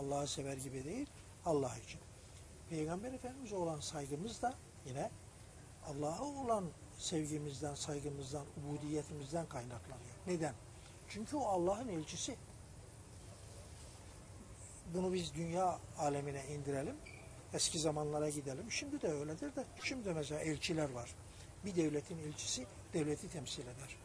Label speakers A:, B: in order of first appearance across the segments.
A: Allah'ı sever gibi değil, Allah için. Peygamber Efendimiz'e olan saygımız da yine Allah'a olan sevgimizden, saygımızdan, ubudiyetimizden kaynaklanıyor. Neden? Çünkü o Allah'ın elçisi. Bunu biz dünya alemine indirelim. Eski zamanlara gidelim. Şimdi de öyledir de. Şimdi mesela elçiler var. Bir devletin elçisi devleti temsil eder.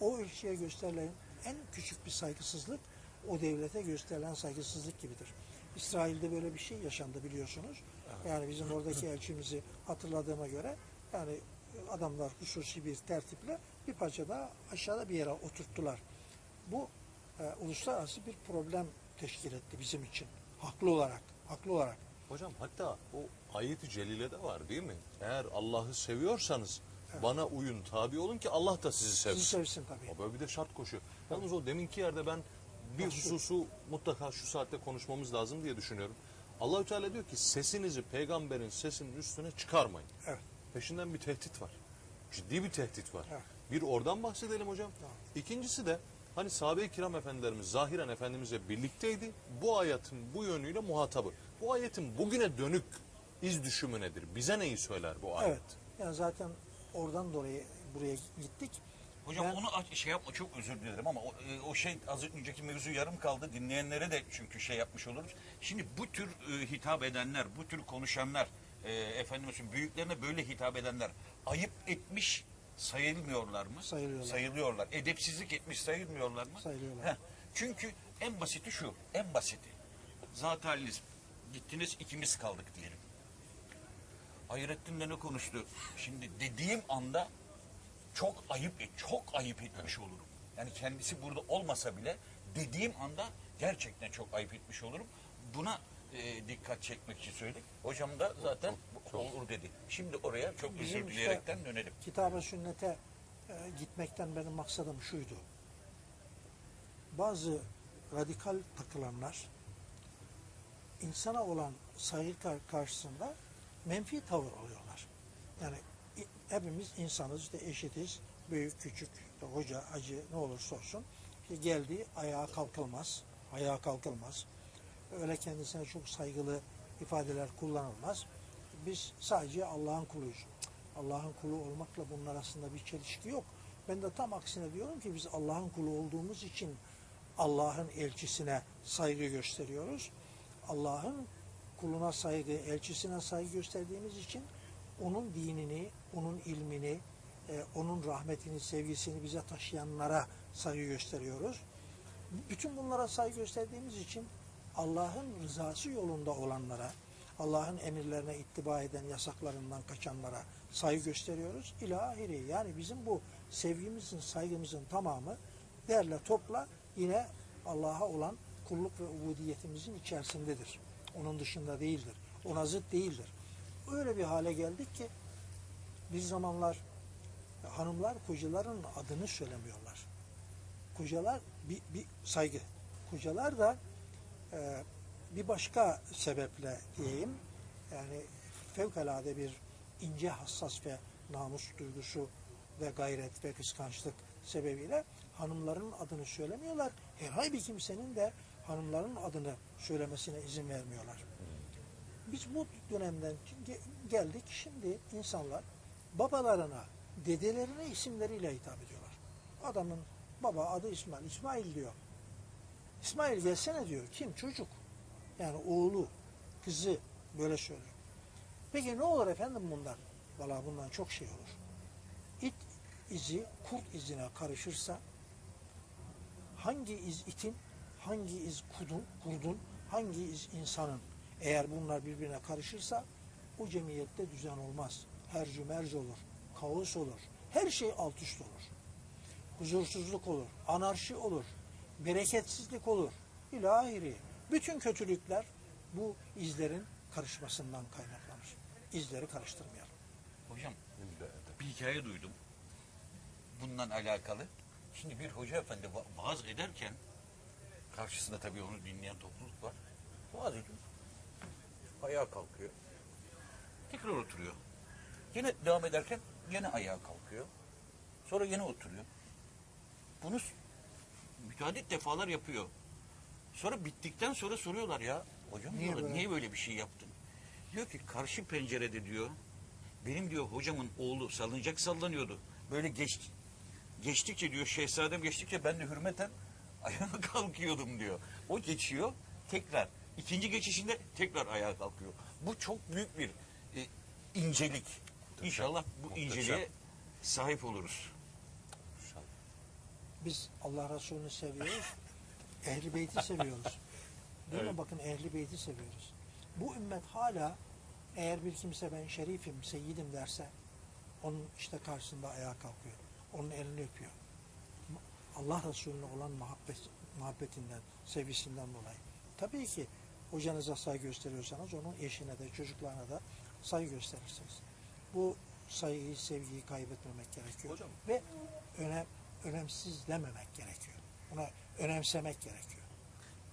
A: O elçiye gösterilen en küçük bir saygısızlık o devlete gösterilen saygısızlık gibidir. İsrail'de böyle bir şey yaşandı biliyorsunuz. Yani bizim oradaki elçimizi hatırladığıma göre yani adamlar hususi bir tertiple bir parça daha aşağıda bir yere oturttular. Bu e, uluslararası bir problem teşkil etti bizim için. Haklı olarak, haklı olarak.
B: Hocam hatta o ayet-i celilede var değil mi? Eğer Allah'ı seviyorsanız bana uyun, tabi olun ki Allah da sizi sevsin.
A: Sizi sevsin tabii.
B: O böyle bir de şart koşuyor. Yalnız o deminki yerde ben bir hususu mutlaka şu saatte konuşmamız lazım diye düşünüyorum. Allahü Teala diyor ki sesinizi peygamberin sesinin üstüne çıkarmayın.
A: Evet.
B: Peşinden bir tehdit var. Ciddi bir tehdit var.
A: Evet.
B: Bir oradan bahsedelim hocam. İkincisi de hani sahabe-i kiram efendilerimiz zahiren efendimizle birlikteydi. Bu ayetin bu yönüyle muhatabı. Bu ayetin bugüne dönük iz düşümü nedir? Bize neyi söyler bu ayet?
A: Evet. Yani zaten oradan dolayı buraya gittik.
C: Hocam
A: Ben-
C: onu şey yapma çok özür dilerim ama o, e, o şey az önceki mevzu yarım kaldı. Dinleyenlere de çünkü şey yapmış oluruz. Şimdi bu tür e, hitap edenler, bu tür konuşanlar, e, efendim büyüklerine böyle hitap edenler ayıp etmiş sayılmıyorlar mı?
A: Sayılıyorlar.
C: Sayılıyorlar. Edepsizlik etmiş sayılmıyorlar mı?
A: Sayılıyorlar.
C: Heh. Çünkü en basiti şu, en basiti. Zat haliniz gittiniz ikimiz kaldık diyelim. Hayrettin de ne konuştu? Şimdi dediğim anda çok ayıp et, çok ayıp etmiş olurum. Yani kendisi burada olmasa bile dediğim anda gerçekten çok ayıp etmiş olurum. Buna e, dikkat çekmek için söyledik. Hocam da zaten olur dedi. Şimdi oraya çok
A: Bizim
C: özür
A: işte
C: dileyerekten dönelim.
A: Kitaba sünnete e, gitmekten benim maksadım şuydu. Bazı radikal takılanlar insana olan saygı kar- karşısında menfi tavır alıyorlar. Yani hepimiz insanız, işte eşitiz, büyük, küçük, işte hoca, acı ne olursa olsun. İşte geldi ayağa kalkılmaz, ayağa kalkılmaz. Öyle kendisine çok saygılı ifadeler kullanılmaz. Biz sadece Allah'ın kuluyuz. Allah'ın kulu olmakla bunun arasında bir çelişki yok. Ben de tam aksine diyorum ki biz Allah'ın kulu olduğumuz için Allah'ın elçisine saygı gösteriyoruz. Allah'ın kuluna saygı, elçisine saygı gösterdiğimiz için onun dinini, onun ilmini, e, onun rahmetini, sevgisini bize taşıyanlara saygı gösteriyoruz. Bütün bunlara saygı gösterdiğimiz için Allah'ın rızası yolunda olanlara, Allah'ın emirlerine ittiba eden, yasaklarından kaçanlara saygı gösteriyoruz. İlahiri yani bizim bu sevgimizin, saygımızın tamamı derle topla yine Allah'a olan kulluk ve ubudiyetimizin içerisindedir. Onun dışında değildir. Ona zıt değildir. Öyle bir hale geldik ki bir zamanlar hanımlar kocaların adını söylemiyorlar. Kocalar bir, bir saygı. Kocalar da e, bir başka sebeple diyeyim yani fevkalade bir ince hassas ve namus duygusu ve gayret ve kıskançlık sebebiyle hanımların adını söylemiyorlar. Herhangi bir kimsenin de hanımların adını söylemesine izin vermiyorlar. Biz bu dönemden ge- geldik. Şimdi insanlar babalarına, dedelerine isimleriyle hitap ediyorlar. Adamın baba adı İsmail. İsmail diyor. İsmail gelsene diyor. Kim? Çocuk. Yani oğlu, kızı böyle söylüyor. Peki ne olur efendim bundan? Valla bundan çok şey olur. İt izi kurt izine karışırsa hangi iz itin, hangi iz kudun, kurdun, hangi iz insanın eğer bunlar birbirine karışırsa o cemiyette düzen olmaz. Hercü merc olur, kaos olur, her şey alt üst olur. Huzursuzluk olur, anarşi olur, bereketsizlik olur. İlahiri. Bütün kötülükler bu izlerin karışmasından kaynaklanır. İzleri karıştırmayalım.
C: Hocam bir hikaye duydum. Bundan alakalı. Şimdi bir hoca efendi va- vaaz ederken karşısında tabii onu dinleyen topluluk var. Vaaz ediyor. Ayağa kalkıyor. Tekrar oturuyor. Yine devam ederken yine ayağa kalkıyor. Sonra yine oturuyor. Bunu müteahhit defalar yapıyor. Sonra bittikten sonra soruyorlar ya. Hocam
A: Niye
C: niye, böyle? niye böyle bir şey yaptın? Diyor ki karşı pencerede diyor. Benim diyor hocamın oğlu salıncak sallanıyordu. Böyle geç, geçtikçe diyor şehzadem geçtikçe ben de hürmeten ayağa kalkıyordum diyor. O geçiyor tekrar. İkinci geçişinde tekrar ayağa kalkıyor. Bu çok büyük bir e, incelik. İnşallah bu
B: Muhteşem.
C: inceliğe sahip oluruz.
B: İnşallah.
A: Biz Allah Resulü'nü seviyoruz. Ehli Beyt'i seviyoruz. Değil
B: Evet.
A: mi? Bakın Ehli Beyt'i seviyoruz. Bu ümmet hala eğer bir kimse ben şerifim, seyyidim derse onun işte karşısında ayağa kalkıyor. Onun elini öpüyor. Allah Resulüne olan muhabbet, muhabbetinden, sevgisinden dolayı. Tabii ki hocanıza saygı gösteriyorsanız onun eşine de çocuklarına da saygı gösterirsiniz. Bu saygıyı, sevgiyi kaybetmemek gerekiyor.
B: Hocam.
A: Ve önem, önemsizlememek gerekiyor. Ona önemsemek gerekiyor.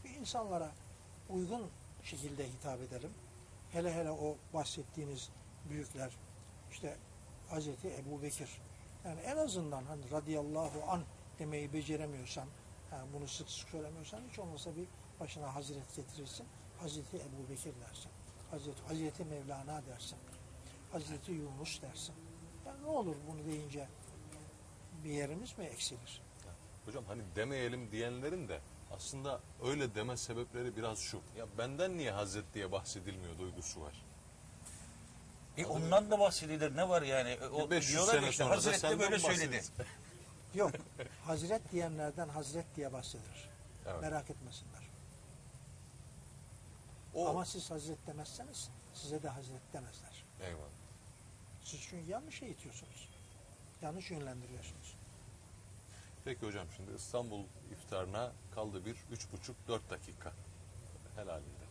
A: Bir insanlara uygun şekilde hitap edelim. Hele hele o bahsettiğiniz büyükler işte Hazreti Ebu Bekir. Yani en azından hani radıyallahu an demeyi beceremiyorsan, yani bunu sık sık söylemiyorsan hiç olmazsa bir başına Hazret getirirsin. Hazreti Ebu Bekir dersin. Hazreti, Hazreti Mevlana dersin. Hazreti Yunus dersin. Yani ne olur bunu deyince bir yerimiz mi eksilir?
B: Hocam hani demeyelim diyenlerin de aslında öyle deme sebepleri biraz şu. Ya benden niye Hazret diye bahsedilmiyor duygusu var.
C: E ondan da bahsedilir ne var yani? E, O,
B: 500
C: diyorlar
B: sene
C: işte
B: sonra da
C: Hazreti
B: senden
C: böyle söyledi.
A: Yok. Hazret diyenlerden Hazret diye bahsedilir.
B: Evet.
A: Merak etmesinler.
B: O,
A: Ama siz Hazret demezseniz size de Hazret demezler.
B: Eyvallah.
A: Siz çünkü yanlış eğitiyorsunuz. Yanlış yönlendiriyorsunuz.
B: Peki hocam şimdi İstanbul iftarına kaldı bir üç buçuk dört dakika helalinde.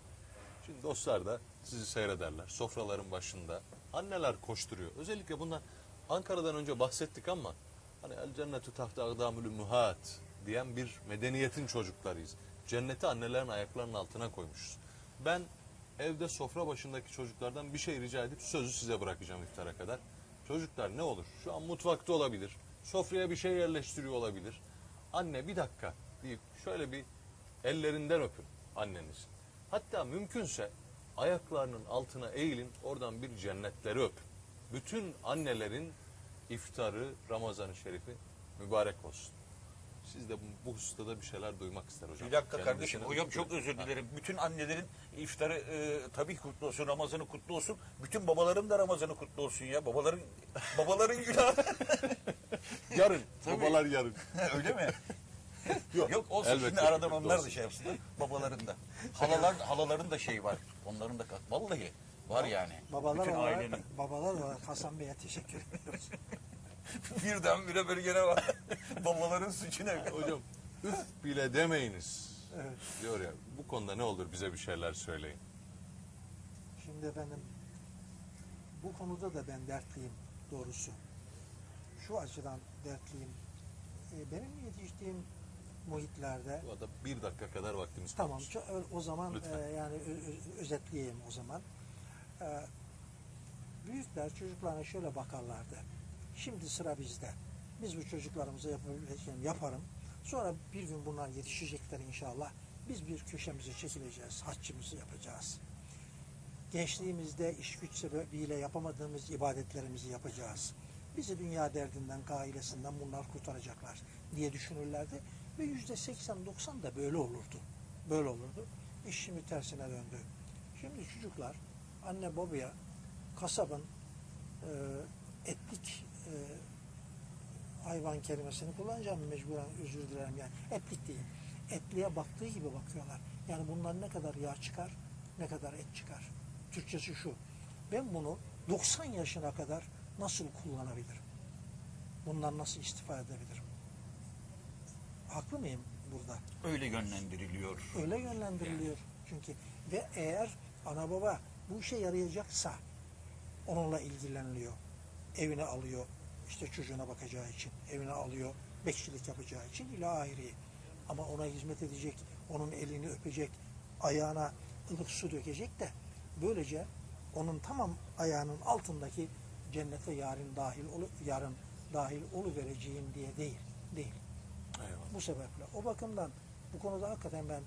B: Şimdi dostlar da sizi seyrederler. Sofraların başında anneler koşturuyor. Özellikle bundan Ankara'dan önce bahsettik ama hani el cennetu tahta agdamül muhat diyen bir medeniyetin çocuklarıyız. Cenneti annelerin ayaklarının altına koymuşuz. Ben evde sofra başındaki çocuklardan bir şey rica edip sözü size bırakacağım iftara kadar. Çocuklar ne olur? Şu an mutfakta olabilir. Sofraya bir şey yerleştiriyor olabilir. Anne bir dakika deyip şöyle bir ellerinden öpün annenizin. Hatta mümkünse ayaklarının altına eğilin oradan bir cennetleri öpün. Bütün annelerin iftarı Ramazan-ı Şerifi mübarek olsun. Siz de bu, bu hususta da bir şeyler duymak ister hocam.
C: Bir dakika
B: Kendisine
C: kardeşim. Hocam çok özür dilerim. Bütün annelerin iftarı e, tabii kutlu olsun. Ramazanı kutlu olsun. Bütün babaların da Ramazanı kutlu olsun ya. Babaların babaların günahı.
B: Yarın.
C: Tabii.
B: Babalar yarın.
C: Öyle mi?
B: Yok.
C: Yok olsun
B: elbette
C: şimdi aradan onlar da şey yapsınlar. Babaların da. Halalar, halaların da şeyi var. Onların da vallahi var yani.
A: Babalar
C: Bütün
A: olarak,
C: ailenin.
A: babalar olarak Hasan Bey'e teşekkür ediyoruz.
C: Birdenbire böyle gene var. Babaların suçu ne?
B: Hocam üf bile demeyiniz.
A: Evet.
B: Diyor ya bu konuda ne olur bize bir şeyler söyleyin.
A: Şimdi efendim bu konuda da ben dertliyim doğrusu. Şu açıdan dertliyim. E, benim yetiştiğim muhitlerde
B: Bu arada bir dakika kadar vaktimiz
A: Tamam.
B: kalmış.
A: ö- o zaman
B: Lütfen.
A: e, yani özetleyeyim o zaman. E, büyükler çocuklarına şöyle bakarlardı. Şimdi sıra bizde. Biz bu çocuklarımıza yapabileceğim yaparım. Sonra bir gün bunlar yetişecekler inşallah. Biz bir köşemize çekileceğiz. Haccımızı yapacağız. Gençliğimizde iş güç sebebiyle yapamadığımız ibadetlerimizi yapacağız. Bizi dünya derdinden, gailesinden bunlar kurtaracaklar diye düşünürlerdi. Ve yüzde 80-90 da böyle olurdu. Böyle olurdu. İş şimdi tersine döndü. Şimdi çocuklar anne babaya kasabın e, etlik e, hayvan kelimesini kullanacağım mecburen özür dilerim yani etlik değil. Etliye baktığı gibi bakıyorlar. Yani bundan ne kadar yağ çıkar, ne kadar et çıkar. Türkçesi şu. Ben bunu 90 yaşına kadar nasıl kullanabilirim? Bundan nasıl istifade edebilirim? Haklı mıyım burada?
C: Öyle yönlendiriliyor.
A: Öyle yönlendiriliyor. Çünkü ve eğer ana baba bu işe yarayacaksa onunla ilgileniliyor. Evine alıyor. İşte çocuğuna bakacağı için. Evine alıyor. Bekçilik yapacağı için ila ahiri. Ama ona hizmet edecek. Onun elini öpecek. Ayağına ılık su dökecek de böylece onun tamam ayağının altındaki cennete yarın dahil olu, yarın dahil oluvereceğim diye değil. Değil.
B: Eyvallah.
A: Bu sebeple o bakımdan bu konuda hakikaten ben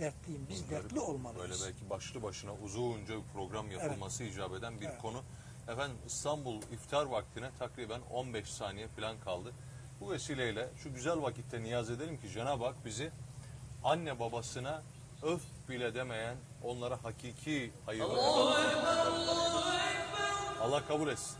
A: dertliyim. Biz
B: Bunları
A: dertli
B: Böyle
A: olmalıyız.
B: belki başlı başına uzunca bir program yapılması icap eden bir
A: Evet.
B: konu. Efendim İstanbul iftar vaktine takriben 15 saniye falan kaldı. Bu vesileyle şu güzel vakitte niyaz edelim ki Cenab-ı Hak bizi anne babasına öf bile demeyen onlara hakiki hayırlı Allah kabul etsin.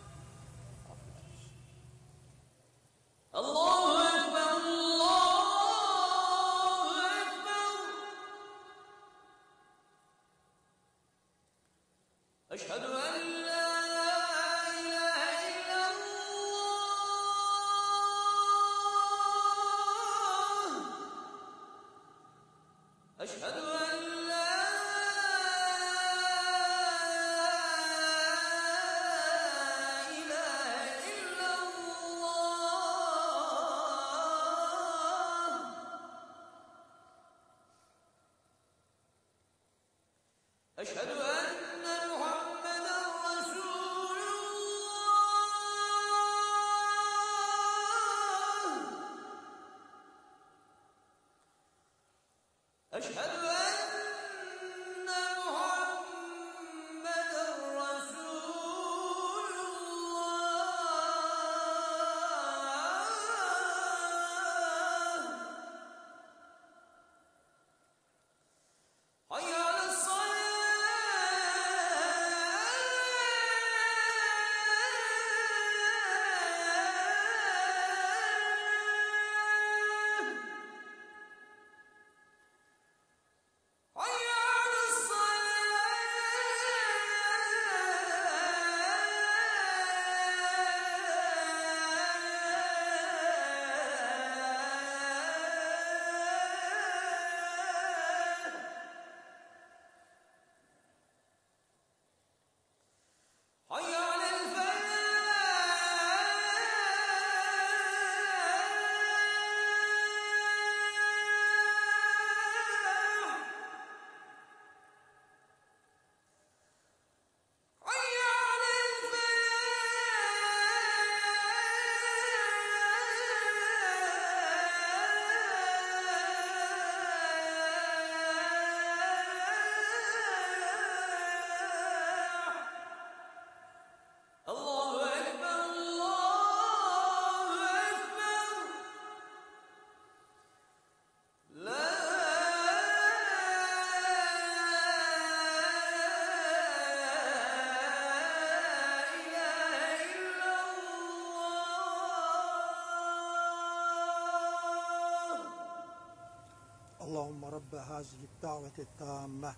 A: اللهم رب هذه الدعوة التامة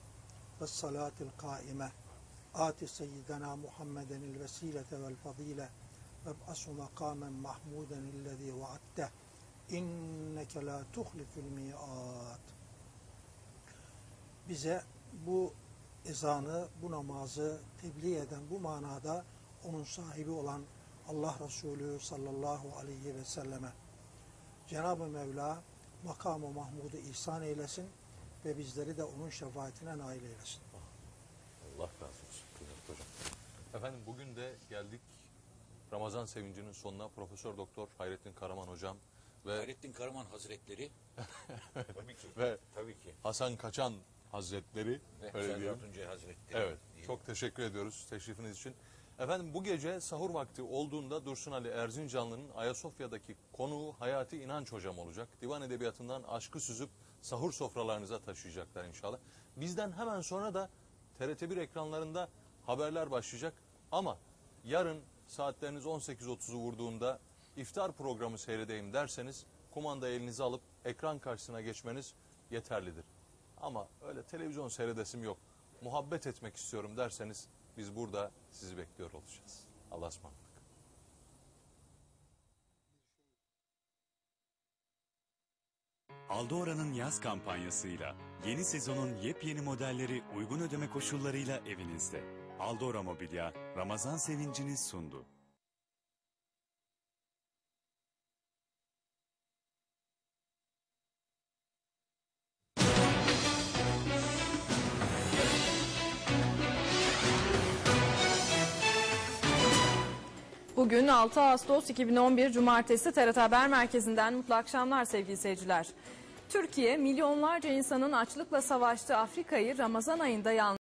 A: والصلاة القائمة آت سيدنا محمدا الوسيلة والفضيلة وابعثه مقاما محمودا الذي وعدته إنك لا تخلف الميعاد bize bu ezanı, bu namazı tebliğ eden bu manada onun sahibi olan Allah Resulü sallallahu aleyhi ve selleme Cenab-ı Mevla makamı Mahmud'u ihsan eylesin ve bizleri de onun şefaatine nail eylesin.
B: Allah razı olsun. kıymetli hocam. Efendim bugün de geldik Ramazan sevincinin sonuna Profesör Doktor Hayrettin Karaman hocam ve
C: Hayrettin Karaman Hazretleri tabii ki.
B: ve
C: Tabii ki.
B: Hasan Kaçan Hazretleri
C: Ve
B: öyle.
C: Tuncay Hazretleri.
B: Evet.
C: diyelim.
B: Çok teşekkür ediyoruz teşrifiniz için. Efendim bu gece sahur vakti olduğunda Dursun Ali Erzincanlı'nın Ayasofya'daki konuğu Hayati İnanç hocam olacak. Divan Edebiyatı'ndan aşkı süzüp sahur sofralarınıza taşıyacaklar inşallah. Bizden hemen sonra da TRT1 ekranlarında haberler başlayacak. Ama yarın saatleriniz 18.30'u vurduğunda iftar programı seyredeyim derseniz kumanda elinize alıp ekran karşısına geçmeniz yeterlidir. Ama öyle televizyon seyredesim yok. Muhabbet etmek istiyorum derseniz biz burada sizi bekliyor olacağız. Allah'a ısmarladık.
D: Aldora'nın yaz kampanyasıyla yeni sezonun yepyeni modelleri uygun ödeme koşullarıyla evinizde. Aldora Mobilya, Ramazan sevincini sundu.
E: Bugün 6 Ağustos 2011 Cumartesi TRT Haber Merkezi'nden mutlu akşamlar sevgili seyirciler. Türkiye milyonlarca insanın açlıkla savaştığı Afrika'yı Ramazan ayında yalnız